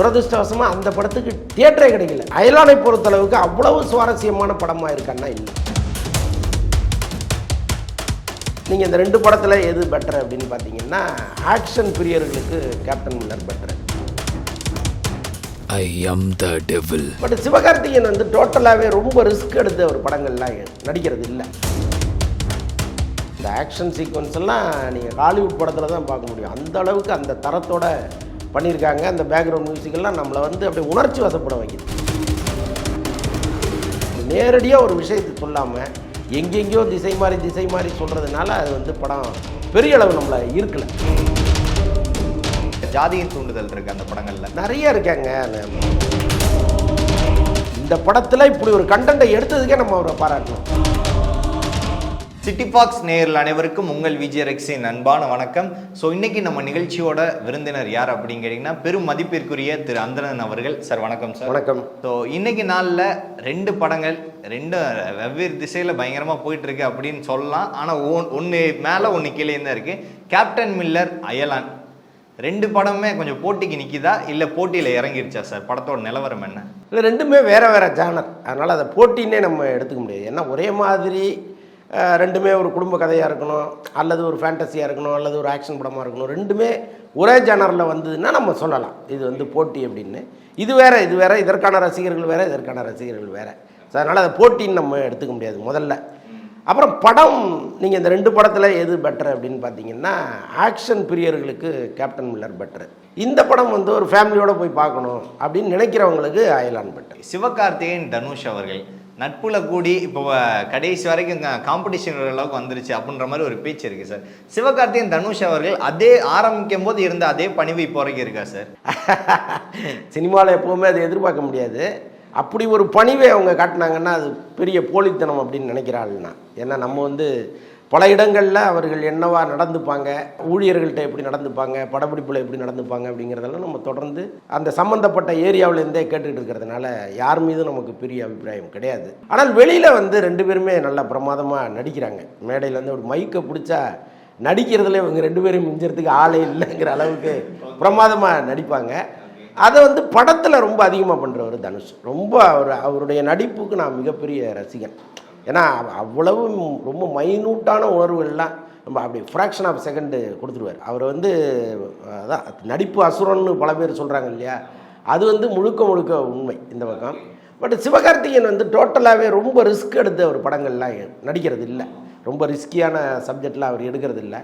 துரதிருஷ்டவசமாக அந்த படத்துக்கு தியேட்டரே கிடைக்கல. அயலானை பொறுத்தளவுக்கு அவ்வளவு சுவாரஸ்யமான படமாக இருக்கான்னா இல்லை. நீங்கள் இந்த ரெண்டு படத்தில் எது பெட்டர் அப்படின்னு பார்த்தீங்கன்னா action பிரியர்களுக்கு Captain Miller better I am the devil. But Sivakarthikeyan வந்து டோட்டலாகவே ரொம்ப ரிஸ்க் எடுத்த ஒரு படங்கள்லாம் நடிக்கிறது இல்லை. இந்த ஆக்ஷன் சீக்வன்ஸ் எல்லாம் நீங்கள் ஹாலிவுட் படத்தில் தான் பார்க்க முடியும். அந்த அளவுக்கு அந்த தரத்தோட பண்ணியிருக்காங்க. அந்த பேக்ரவுண்ட் மியூசிக் எல்லாம் நம்மளை வந்து அப்படியே உணர்ச்சி வசப்பட வைக்குது. நேரடியாக ஒரு விஷயத்தை சொல்லாமல் எங்கெங்கேயோ திசை மாறி திசை மாறி சொல்கிறதுனால அது வந்து படம் பெரிய அளவு நம்மளை ஈர்க்கல. ஜாதியின் தூண்டுதல் இருக்கு அந்த படங்கள்ல. நிறைய இருக்காங்க. இந்த படத்தில் இப்படி ஒரு கண்டென்ட்டை எடுத்ததுக்கே நம்ம அவரை பாராட்டணும். சிட்டி பாக்ஸ் நேயர்கள் அனைவருக்கும் உங்கள் விஜய் ரெக்ஸின் அன்பான வணக்கம். ஸோ இன்னைக்கு நம்ம நிகழ்ச்சியோட விருந்தினர் யார் அப்படின்னு கேட்டிங்கன்னா பெரும் மதிப்பிற்குரிய திரு அந்தரன் அவர்கள். சார் வணக்கம் சார் வணக்கம். ஸோ இன்னைக்கு நாளில் ரெண்டு படங்கள் ரெண்டு வெவ்வேறு திசையில் பயங்கரமாக போயிட்டு இருக்கு அப்படின்னு சொல்லலாம். ஆனால் ஒன்று மேலே ஒன்று கீழே தான் இருக்கு. கேப்டன் மில்லர் அயலான். ரெண்டு படமே கொஞ்சம் போட்டிக்கு நிற்கிதா இல்லை போட்டியில் இறங்கிருச்சா சார் படத்தோட நிலவரம் என்ன? இல்லை ரெண்டுமே வேறு வேறு ஜானர் அதனால் அதை போட்டின்னே நம்ம எடுத்துக்க முடியாது. ஏன்னா ஒரே மாதிரி ரெண்டுமே ஒரு குடும்ப கதையாக இருக்கணும் அல்லது ஒரு ஃபேண்டஸியாக இருக்கணும் அல்லது ஒரு ஆக்ஷன் படமாக இருக்கணும். ரெண்டுமே ஒரே ஜேனரில் வந்ததுன்னா நம்ம சொல்லலாம். இது வந்து போட்டி அப்படின்னு. இது வேறு இது வேறு. இதற்கான ரசிகர்கள் வேறு இதற்கான ரசிகர்கள் வேறு. ஸோ அதனால் அதை போட்டின்னு நம்ம எடுத்துக்க முடியாது முதல்ல. அப்புறம் படம் நீங்கள் இந்த ரெண்டு படத்தில் எது பெட்டர் அப்படின்னு பார்த்தீங்கன்னா ஆக்ஷன் பிரியர்களுக்கு கேப்டன் மில்லர் பெட்டர் இந்த படம் வந்து ஒரு ஃபேமிலியோடு போய் பார்க்கணும் அப்படின்னு நினைக்கிறவங்களுக்கு அயலான் பெட்டர் சிவகார்த்திகேயன் தனுஷ் அவர்கள் நட்புல கூடி இப்போ கடைசி வரைக்கும் காம்படிஷன் அளவுக்கு வந்துருச்சு அப்படின்ற மாதிரி ஒரு பேச்சு இருக்கு சார் சிவகார்த்திகேயன் தனுஷ் அவர்கள் அதே ஆரம்பிக்கும் போது இருந்த அதே பணிவு இப்போ வரைக்கும் இருக்கா சார் சினிமாவில் எப்போவுமே அதை எதிர்பார்க்க முடியாது. அப்படி ஒரு பணிவை அவங்க காட்டினாங்கன்னா அது பெரிய போலித்தனம் அப்படின்னு நினைக்கிறாள்னா ஏன்னா நம்ம வந்து பல இடங்களில் அவர்கள் என்னவா நடந்துப்பாங்க? ஊழியர்கள்ட்ட எப்படி நடந்துப்பாங்க? படப்பிடிப்பில் எப்படி நடந்துப்பாங்க? அப்படிங்கிறதெல்லாம் நம்ம தொடர்ந்து அந்த சம்மந்தப்பட்ட ஏரியாவிலேருந்தே கேட்டுக்கிட்டு இருக்கிறதுனால யார் மீதும் நமக்கு பெரிய அபிப்பிராயம் கிடையாது. ஆனால் வெளியில் வந்து ரெண்டு பேருமே நல்லா பிரமாதமாக நடிக்கிறாங்க. மேடையில் வந்து ஒரு மைக்கை பிடிச்சா நடிக்கிறதுல இவங்க ரெண்டு பேரும் மிஞ்சறதுக்கு ஆளே இல்லைங்கிற அளவுக்கு பிரமாதமாக நடிப்பாங்க. அதை வந்து படத்தில் ரொம்ப அதிகமாக பண்ணுறவர் தனுஷ். ரொம்ப அவர் அவருடைய நடிப்புக்கு நான் மிகப்பெரிய ரசிகன். ஏன்னா அவ்வளவு ரொம்ப மைனூட்டான உணர்வுகள்லாம் நம்ம அப்படி ஃப்ராக்ஷன் ஆஃப் செகண்டு கொடுத்துருவார். அவர் வந்து அதான் நடிப்பு அசுரன்னு பல பேர் சொல்கிறாங்க இல்லையா? அது வந்து முழுக்க முழுக்க உண்மை இந்த பக்கம். பட் சிவகார்த்திகேயன் வந்து டோட்டலாகவே ரொம்ப ரிஸ்க் எடுத்த ஒரு படங்கள்லாம் நடிக்கிறது இல்லை. ரொம்ப ரிஸ்கியான சப்ஜெக்ட்லாம் அவர் எடுக்கிறது இல்லை.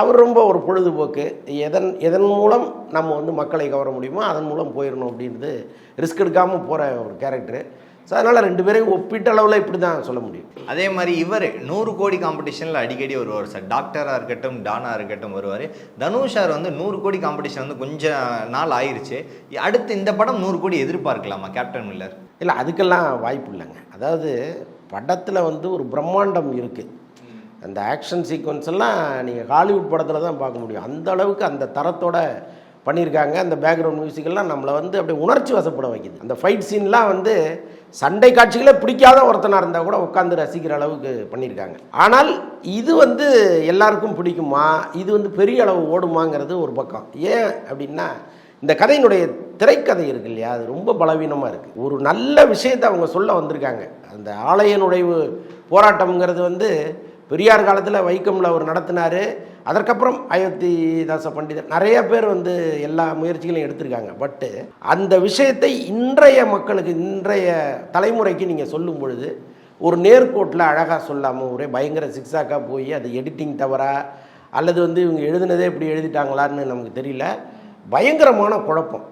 அவர் ரொம்ப ஒரு பொழுதுபோக்கு. எதன் எதன் மூலம் நம்ம வந்து மக்களை கவர முடியுமோ அதன் மூலம் போயிடணும் அப்படின்றது ரிஸ்க் எடுக்காமல் போகிற ஒரு கேரக்டரு ஸோ அதனால் ரெண்டு பேரையும் ஒப்பீட்டளவில் இப்படி தான் சொல்ல முடியும். அதே மாதிரி இவர் நூறு கோடி காம்படிஷனில் அடிக்கடி வருவார் சார். டாக்டராக இருக்கட்டும் டானாக இருக்கட்டும் வருவார். தனுஷ் சார் வந்து நூறு கோடி காம்படிஷன் வந்து கொஞ்சம் நாள் ஆயிருச்சு. அடுத்து இந்த படம் நூறு கோடி எதிர்பார்க்கலாமா கேப்டன் மில்லர் இல்லை அதுக்கெல்லாம் வாய்ப்பு இல்லைங்க. அதாவது படத்தில் வந்து ஒரு பிரம்மாண்டம் இருக்குது அந்த ஆக்ஷன் சீக்வன்ஸ் எல்லாம் நீங்கள் ஹாலிவுட் படத்தில் தான் பார்க்க முடியும். அந்த அளவுக்கு அந்த தரத்தோட பண்ணியிருக்காங்க. அந்த பேக்ரவுண்ட் மியூசிக் எல்லாம் நம்மளை வந்து அப்படியே உணர்ச்சி வசப்பட வைக்குது. அந்த ஃபைட் சீன்லாம் வந்து சண்டை காட்சிகளை பிடிக்காத ஒருத்தனாக இருந்தால் கூட உட்காந்து ரசிக்கிற அளவுக்கு பண்ணியிருக்காங்க. ஆனால் இது வந்து எல்லாருக்கும் பிடிக்குமா? இது வந்து பெரிய அளவு ஓடுமாங்கிறது ஒரு பக்கம். ஏன் அப்படின்னா இந்த கதையினுடைய திரைக்கதை இருக்கு இல்லையா? அது ரொம்ப பலவீனமாக இருக்குது ஒரு நல்ல விஷயத்தை அவங்க சொல்ல வந்திருக்காங்க. அந்த ஆலய நுழைவு போராட்டம்ங்கிறது வந்து பெரியார் காலத்தில் வைக்கம்ல அவர் நடத்தினார். அதற்கப்புறம் அயோத்திதாச பண்டிதர். நிறைய பேர் வந்து எல்லா முயற்சிகளையும் எடுத்திருக்காங்க. பட்டு அந்த விஷயத்தை இன்றைய மக்களுக்கு இன்றைய தலைமுறைக்கு நீங்கள் சொல்லும் பொழுது ஒரு நேர்கோட்டில் அழகாக சொல்லாமல் ஒரே பயங்கர சிக்ஸாக்காக போய் அது எடிட்டிங் தவறா அல்லது வந்து இவங்க எழுதுனதே இப்படி எழுதிட்டாங்களான்னு நமக்கு தெரியல. பயங்கரமான குழப்பம்.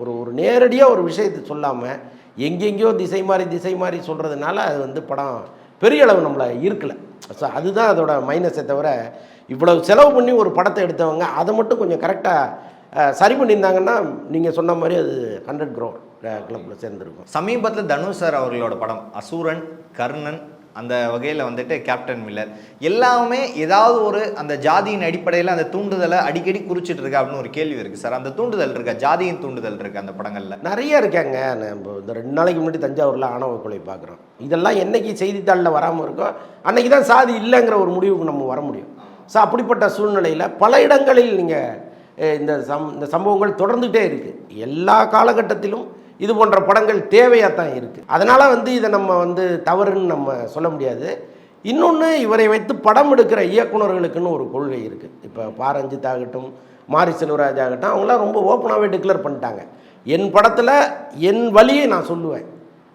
ஒரு ஒரு நேரடியாக ஒரு விஷயத்தை சொல்லாமல் எங்கெங்கேயோ திசை மாறி திசை மாறி சொல்கிறதுனால அது வந்து படம் பெரிய அளவு நம்மளை ஈர்க்கலை. ஸோ அதுதான் அதோட மைனஸை தவிர இவ்வளவு செலவு பண்ணி ஒரு படத்தை எடுத்தவங்க அதை மட்டும் கொஞ்சம் கரெக்டாக சரி பண்ணியிருந்தாங்கன்னா நீங்கள் சொன்ன மாதிரி அது ஹண்ட்ரட் க்ரோ கிளப்பில் சேர்ந்துருக்கும். சமீபத்தில் தனுஷ் சார் அவர்களோட படம் அசூரன் கர்ணன் அந்த வகையில் வந்துட்டு கேப்டன் மில்லர் எல்லாமே ஏதாவது ஒரு அந்த ஜாதியின் அடிப்படையில் அந்த தூண்டுதலை அடிக்கடி குறிச்சிட்டு இருக்கா அப்படின்னு ஒரு கேள்வி இருக்குது சார். அந்த தூண்டுதல் இருக்கா? ஜாதியின் தூண்டுதல் இருக்கு அந்த படங்களில்? நிறைய இருக்காங்க. நம்ம இந்த ரெண்டு நாளைக்கு முன்னாடி தஞ்சாவூரில் ஆணவ கொலை பார்க்குறோம் இதெல்லாம் என்னைக்கு செய்தித்தாளில் வராமல் இருக்கோ அன்னைக்கு தான் சாதி இல்லைங்கிற ஒரு முடிவுக்கு நம்ம வர முடியும். ஸோ அப்படிப்பட்ட சூழ்நிலையில் பல இடங்களில் நீங்கள் இந்த சம் இந்த சம்பவங்கள் தொடர்ந்துகிட்டே இருக்குது எல்லா காலகட்டத்திலும் இது போன்ற படங்கள் தேவையாக தான் இருக்குது அதனால் வந்து இதை நம்ம வந்து தவறுன்னு நம்ம சொல்ல முடியாது. இன்னொன்று இவரை வைத்து படம் எடுக்கிற இயக்குனர்களுக்குன்னு ஒரு கொள்கை இருக்குது இப்போ பாரஞ்சித் ஆகட்டும் மாரி செல்வராஜ் ஆகட்டும் அவங்களாம் ரொம்ப ஓப்பனாகவே டிக்ளேர் பண்ணிட்டாங்க. என் படத்தில் என் வழியை நான் சொல்லுவேன்.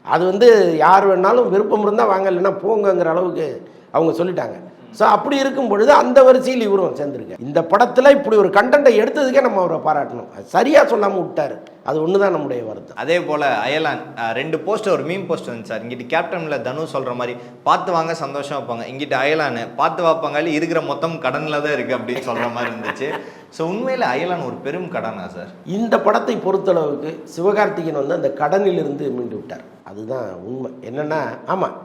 அது வந்து யார் வேணாலும் விருப்பம் இருந்தால் வாங்க இல்லைன்னா போங்கங்கிற அளவுக்கு அவங்க சொல்லிட்டாங்க. ஸோ அப்படி இருக்கும் பொழுது அந்த வரிசையில் இவரும் சேர்ந்துருக்கு இந்த படத்தில் இப்படி ஒரு கண்டென்ட்டை எடுத்ததுக்கே நம்ம அவரை பாராட்டணும். அது சரியாக சொல்லாமல் விட்டார். அது ஒன்று தான் நம்முடைய வருத்தம். அதே போல் அயலான் ரெண்டு போஸ்டர் ஒரு மீம் போஸ்ட் வந்துச்சு சார். இங்கிட்டு கேப்டன்ல தனு சொல்கிற மாதிரி பார்த்து வாங்க சந்தோஷம் வைப்பாங்க இங்கிட்டு அயலான் பார்த்து வைப்பாங்க இருக்கிற மொத்தம் கடனில் தான் இருக்குது அப்படின்னு சொல்கிற மாதிரி இருந்துச்சு. ஸோ உண்மையில் அயலான் ஒரு பெரும் கடனா சார்? இந்த படத்தை பொறுத்தளவுக்கு சிவகார்த்திகேயன் வந்து அந்த கடனிலிருந்து மீண்டு விட்டார். அதுதான் உண்மை. என்னென்னா ஆமாம்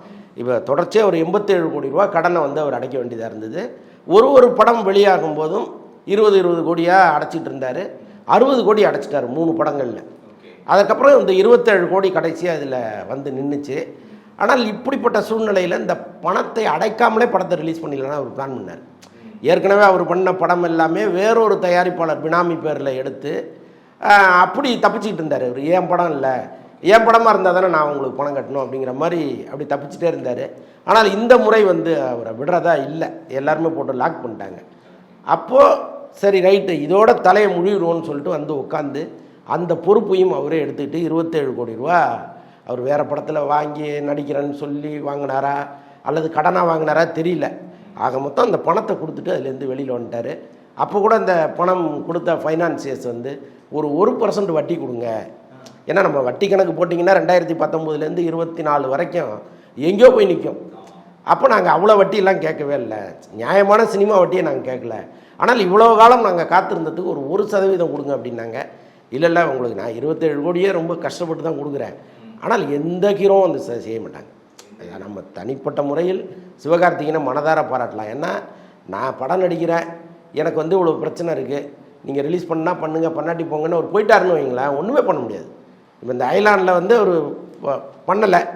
இப்போ தொடர்ச்சியாக ஒரு எண்பத்தேழு கோடி ரூபா கடனை வந்து அவர் அடைக்க வேண்டியதாக இருந்தது. ஒரு ஒரு படம் வெளியாகும் போதும் இருபது இருபது கோடியாக அடைச்சிட்டு இருந்தார். அறுபது கோடி அடைச்சிட்டார் மூணு படங்களில். அதுக்கப்புறம் இந்த இருபத்தேழு கோடி கடைசியாக இதில் வந்து நின்றுச்சு ஆனால் இப்படிப்பட்ட சூழ்நிலையில் இந்த பணத்தை அடைக்காமலே படத்தை ரிலீஸ் பண்ணிடலாம்னு அவர் பிளான் பண்ணார். ஏற்கனவே அவர் பண்ண படம் எல்லாமே வேறொரு தயாரிப்பாளர் பினாமி பேரில் எடுத்து அப்படி தப்பிச்சிக்கிட்டு இருந்தார். அவர் ஏன் படம் இல்லை? ஏன் படமாக இருந்தால் தானே நான் உங்களுக்கு பணம் கட்டணும் அப்படிங்கிற மாதிரி அப்படி தப்பிச்சிட்டே இருந்தார். ஆனால் இந்த முறை வந்து அவரை விடுறதா இல்லை. எல்லாருமே போட்டு லாக் பண்ணிட்டாங்க. அப்போது சரி ரைட்டு இதோட தலையை முழுகிடுவோன்னு சொல்லிட்டு வந்து உட்காந்து அந்த பொறுப்பையும் அவரே எடுத்துக்கிட்டு இருபத்தேழு கோடி ரூபா அவர் வேறு படத்தில் வாங்கி நடிக்கிறேன்னு சொல்லி வாங்கினாரா? அல்லது கடனாக வாங்கினாரா? தெரியல. ஆக மொத்தம் அந்த பணத்தை கொடுத்துட்டு அதுலேருந்து வெளியில் வந்துட்டார். அப்போ கூட அந்த பணம் கொடுத்த ஃபைனான்சியர்ஸ் வந்து ஒரு ஒரு பர்சன்ட் வட்டி கொடுங்க. ஏன்னா நம்ம வட்டி கணக்கு போட்டிங்கன்னா ரெண்டாயிரத்தி பத்தொம்போதுலேருந்து இருபத்தி நாலு வரைக்கும் எங்கேயோ போய் நிற்கும். அப்போ நாங்கள் அவ்வளோ வட்டியெல்லாம் கேட்கவே இல்லை. நியாயமான சினிமா வட்டியை நாங்கள் கேட்கல. ஆனால் இவ்வளோ காலம் நாங்கள் காத்திருந்ததுக்கு ஒரு ஒரு சதவீதம் கொடுங்க அப்படின்னாங்க. இல்லை இல்லை உங்களுக்கு நான் இருபத்தேழு கோடியே ரொம்ப கஷ்டப்பட்டு தான் கொடுக்குறேன். ஆனால் எந்த ஹீரோவும் வந்து செ- செய்ய மாட்டாங்க. நம்ம தனிப்பட்ட முறையில் சிவகார்த்திகேயனை மனதார பாராட்டலாம். ஏன்னா நான் படம் நடிக்கிறேன். எனக்கு வந்து இவ்வளோ பிரச்சனை இருக்குது நீங்கள் ரிலீஸ் பண்ணால் பண்ணுங்க பண்ணாட்டி போங்கன்னு ஒரு போயிட்டாருன்னு வைங்களேன். ஒன்றுமே பண்ண முடியாது. இப்போ இந்த ஐலாண்டில் வந்து ஒரு பண்ணலை.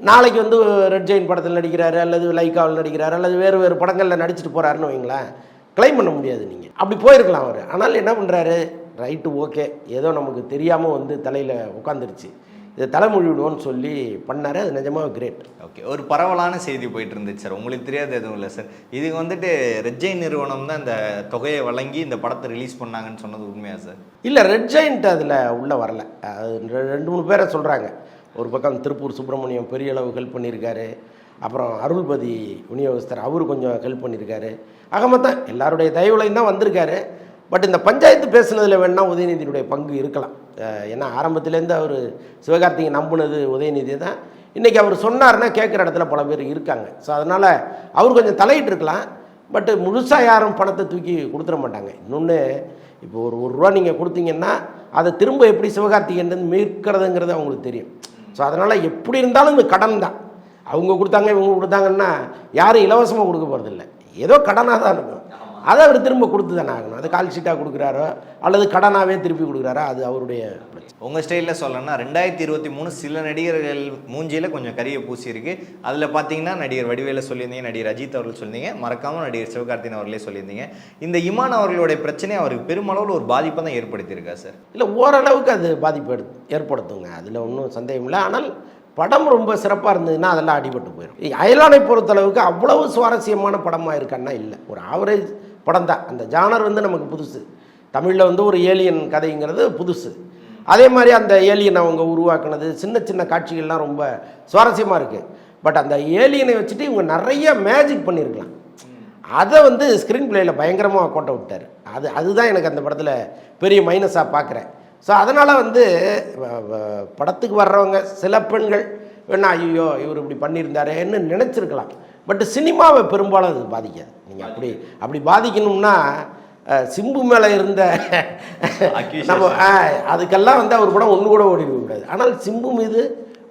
நாளைக்கு வந்து ரெட் ஜெயின் படத்தில் நடிக்கிறாரு அல்லது லைக்காவில் நடிக்கிறாரு அல்லது வேறு வேறு படங்களில் நடிச்சிட்டு போகிறாருன்னு வைங்களேன். க்ளைம் பண்ண முடியாது நீங்கள் அப்படி போயிருக்கலாம் அவர். ஆனால் என்ன பண்ணுறாரு ரைட்டு ஓகே ஏதோ நமக்கு தெரியாமல் வந்து தலையில் உட்காந்துருச்சு இதை தலைமொழி விடுவோன்னு சொல்லி பண்ணார். அது நிஜமாக கிரேட் ஓகே ஒரு பரவலான செய்தி போயிட்டு இருந்துச்சு சார். உங்களுக்கு தெரியாது எதுவும் இல்லை சார். இதுக்கு வந்துட்டு ரெட்ஜை நிறுவனம் தான் இந்த தொகையை வழங்கி இந்த படத்தை ரிலீஸ் பண்ணாங்கன்னு சொன்னது உண்மையா சார்? இல்லை ரெட் ஜெயிண்ட் அதில் உள்ளே வரல. அது ரெண்டு மூணு பேரை சொல்கிறாங்க ஒரு பக்கம் திருப்பூர் சுப்பிரமணியம் பெரிய அளவு ஹெல்ப் பண்ணியிருக்காரு. அப்புறம் அருள்பதி விநியோகஸ்தர் அவரு கொஞ்சம் ஹெல்ப் பண்ணியிருக்காரு ஆக மொத்தம் எல்லாருடைய தயவுலையும் தான் வந்திருக்காரு. பட் இந்த பஞ்சாயத்து பேசுனதில் வேணால் உதயநிதியுடைய பங்கு இருக்கலாம். ஏன்னா ஆரம்பத்துலேருந்து அவர் சிவகார்த்திகை நம்புனது உதயநிதி தான். இன்றைக்கி அவர் சொன்னார்னா கேட்குற இடத்துல பல பேர் இருக்காங்க. ஸோ அதனால் அவர் கொஞ்சம் தலையிட்டு இருக்கலாம். பட்டு முழுசாக யாரும் பணத்தை தூக்கி கொடுத்துட மாட்டாங்க. இன்னொன்று இப்போ ஒரு ஒரு ரூபா நீங்கள் கொடுத்தீங்கன்னா அதை திரும்ப எப்படி சிவகார்த்திகேயன் மீட்கிறதுங்கிறது அவங்களுக்கு தெரியும். ஸோ அதனால் எப்படி இருந்தாலும் இந்த கடன் தான். அவங்க கொடுத்தாங்க இவங்க கொடுத்தாங்கன்னா யாரும் இலவசமாக கொடுக்க போகிறதில்ல ஏதோ கடனாக தான் இருக்கும் அதை அவர் திரும்ப கொடுத்து தானே ஆகணும். அது கால் ஷீட்டாக கொடுக்குறாரோ அல்லது கடனாகவே திருப்பி கொடுக்குறாரோ அது அவருடைய பிரச்சனை. உங்கள் ஸ்டைலில் சொல்லணும்னா ரெண்டாயிரத்தி இருபத்தி மூணு சில நடிகர்கள் மூஞ்சியில் கொஞ்சம் கரிய பூசி இருக்கு. அதில் பார்த்தீங்கன்னா நடிகர் வடிவேல சொல்லியிருந்தீங்க நடிகர் அஜித் அவர்கள் சொல்லியிருந்தீங்க மறக்காமல் நடிகர் சிவகார்த்திகேயன் அவர்களே சொல்லியிருந்தீங்க. இந்த இமான் அவர்களுடைய பிரச்சனை அவருக்கு பெருமளவில் ஒரு பாதிப்பை தான் ஏற்படுத்தியிருக்கா சார்? இல்லை ஓரளவுக்கு அது பாதிப்பு ஏற்படுத்துங்க. அதில் ஒன்றும் சந்தேகம் இல்லை ஆனால் படம் ரொம்ப சிறப்பாக இருந்ததுன்னா அதெல்லாம் அடிபட்டு போயிடும் அயலானை பொறுத்தளவுக்கு அவ்வளவு சுவாரஸ்யமான படமாக இருக்கான்னா இல்லை. ஒரு ஆவரேஜ் படம் தான். அந்த ஜானர் வந்து நமக்கு புதுசு. தமிழில் வந்து ஒரு ஏலியன் கதைங்கிறது புதுசு. அதே மாதிரி அந்த ஏலியனை அவங்க உருவாக்குனது சின்ன சின்ன காட்சிகள்லாம் ரொம்ப சுவாரஸ்யமாக இருக்குது பட் அந்த ஏலியனை வச்சுட்டு இவங்க நிறைய மேஜிக் பண்ணியிருக்கலாம் அதை வந்து ஸ்க்ரீன் பிளேயில் பயங்கரமாக கொண்ட விட்டார் அது அதுதான் எனக்கு அந்த படத்தில் பெரிய மைனஸாக பார்க்குறேன் ஸோ அதனால் வந்து படத்துக்கு வர்றவங்க சில பெண்கள் வேணா ஐயோ இவர் இப்படி பண்ணியிருந்தாரேன்னு நினச்சிருக்கலாம். பட் சினிமாவை பெரும்பாலும் அது பாதிக்காது. நீங்கள் அப்படி அப்படி பாதிக்கணும்னா சிம்பு மேலே இருந்த. நம்ம அதுக்கெல்லாம் வந்து அவர் படம் ஒன்று கூட ஓடி கூடாது ஆனால் சிம்பு மீது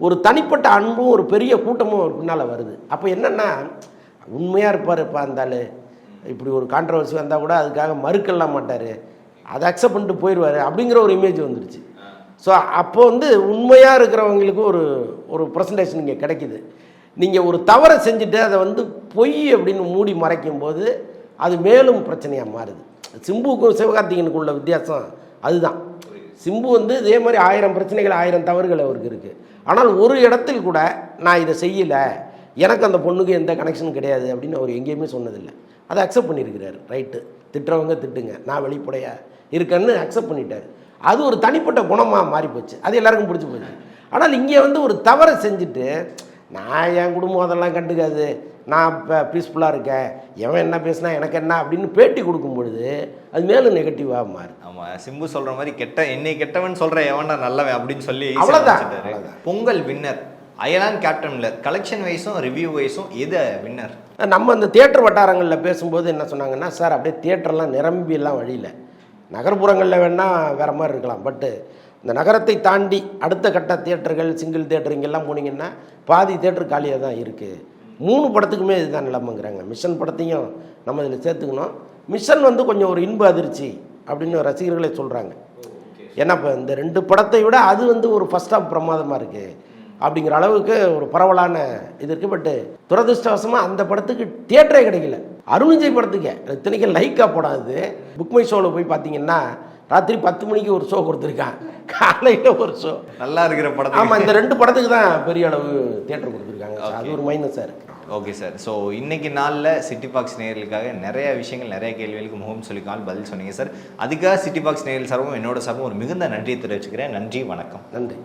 ஒரு தனிப்பட்ட அன்பும் ஒரு பெரிய கூட்டமும் அவர் பின்னால் வருது. அப்போ என்னென்னா உண்மையாக இருப்பார் இப்போ ஆளு. இப்படி ஒரு கான்ட்ரவர்சி வந்தால் கூட அதுக்காக மறுக்கலாம் மாட்டார். அதை அக்செப்ட் பண்ணிட்டு போயிடுவார் அப்படிங்கிற ஒரு இமேஜ் வந்துருச்சு. ஸோ அப்போ வந்து உண்மையாக இருக்கிறவங்களுக்கு ஒரு ஒரு ப்ரெசன்டேஷன் இங்கே கிடைக்கிது. நீங்கள் ஒரு தவறை செஞ்சுட்டு அதை வந்து பொய் அப்படின்னு மூடி மறைக்கும் போது அது மேலும் பிரச்சனையாக மாறுது. சிம்புக்கும் சிவகார்த்திகனுக்கும் உள்ள வித்தியாசம் அதுதான். சிம்பு வந்து இதே மாதிரி ஆயிரம் பிரச்சனைகள் ஆயிரம் தவறுகள் அவருக்கு இருக்குது ஆனால் ஒரு இடத்தில் கூட நான் இதை செய்யலை எனக்கு அந்த பொண்ணுக்கு எந்த கனெக்ஷனும் கிடையாது அப்படின்னு அவர் எங்கேயுமே சொன்னதில்லை. அதை அக்செப்ட் பண்ணியிருக்கிறார் ரைட்டு திட்டுறவங்க திட்டுங்க நான் வெளிப்படையாக இருக்கேன்னு அக்செப்ட் பண்ணிட்டாரு. அது ஒரு தனிப்பட்ட குணமாக மாறி போச்சு அது எல்லாருக்கும் பிடிச்சி போச்சு. ஆனால் இங்கே வந்து ஒரு தவறை செஞ்சுட்டு நான் என் குடும்பம் அதெல்லாம் கண்டுக்காது. நான் இப்போ பீஸ்ஃபுல்லாக இருக்கேன். எவன் என்ன பேசினா எனக்கு என்ன அப்படின்னு பேட்டி கொடுக்கும் பொழுது அது மேலும் நெகட்டிவாக மாறுது ஆமா சிம்பு சொல்ற மாதிரி கெட்ட என்னை கெட்டவன் சொல்ற எவன்டா நல்லவன் அப்படின்னு சொல்லி. அவ்வளவுதான். பொங்கல் வின்னர் அயலான் கேப்டன் மில்லர் கலெக்ஷன் வைஸும் ரிவ்யூ வைஸும் எது வின்னர் நம்ம இந்த தியேட்டர் வட்டாரங்களில் பேசும்போது என்ன சொன்னாங்கன்னா சார் அப்படியே தியேட்டர்லாம் நிரம்பி எல்லாம் வழியில் நகர்ப்புறங்களில் வேணால் வேறு மாதிரி இருக்கலாம். பட்டு இந்த நகரத்தை தாண்டி அடுத்த கட்ட தியேட்டர்கள் சிங்கிள் தியேட்டர் இங்கெல்லாம் போனீங்கன்னா பாதி தியேட்டர் காலியாக தான் இருக்குது மூணு படத்துக்குமே இதுதான் நிலமைங்கிறாங்க. மிஷன் படத்தையும் நம்ம இதில் சேர்த்துக்கணும். மிஷன் வந்து கொஞ்சம் ஒரு இன்ப அதிர்ச்சி அப்படின்னு ரசிகர்களே சொல்கிறாங்க ஏன்னா இப்போ இந்த ரெண்டு படத்தை விட அது வந்து ஒரு ஃபஸ்ட் ஆஃப் பிரமாதமாக இருக்குது அப்படிங்கிற அளவுக்கு ஒரு பரவலான இது இருக்குது பட்டு துரதிருஷ்டவசமாக அந்த படத்துக்கு தியேட்டரே கிடைக்கல. அருண் விஜய் படத்துக்கு இத்தனைக்கும் லைக்கா படம் அது புக் மை ஷோவில் போய் பார்த்தீங்கன்னா ராத்திரி பத்து மணிக்கு ஒரு ஷோ கொடுத்துருக்கான். காலையில் ஒரு ஷோ நல்லா இருக்கிற படத்தை ஆமாம் இந்த ரெண்டு படத்துக்கு தான் பெரிய அளவு தியேட்டர் கொடுத்துருக்காங்க. அது ஒரு மைனஸாக இருக்குது ஓகே சார் ஸோ இன்னைக்கு நாளில் சிட்டி பாக்ஸ் நேயர்களுக்காக நிறைய விஷயங்கள் நிறைய கேள்விகளுக்கு முகம் சொல்லிக்கால் பதில் சொன்னீங்க சார் அதுக்காக சிட்டி பாக்ஸ் நேயர்கள் சார்பும் என்னோட சார்பும் ஒரு மிகுந்த நன்றியை தெரிவிச்சுக்கிறேன். நன்றி வணக்கம். நன்றி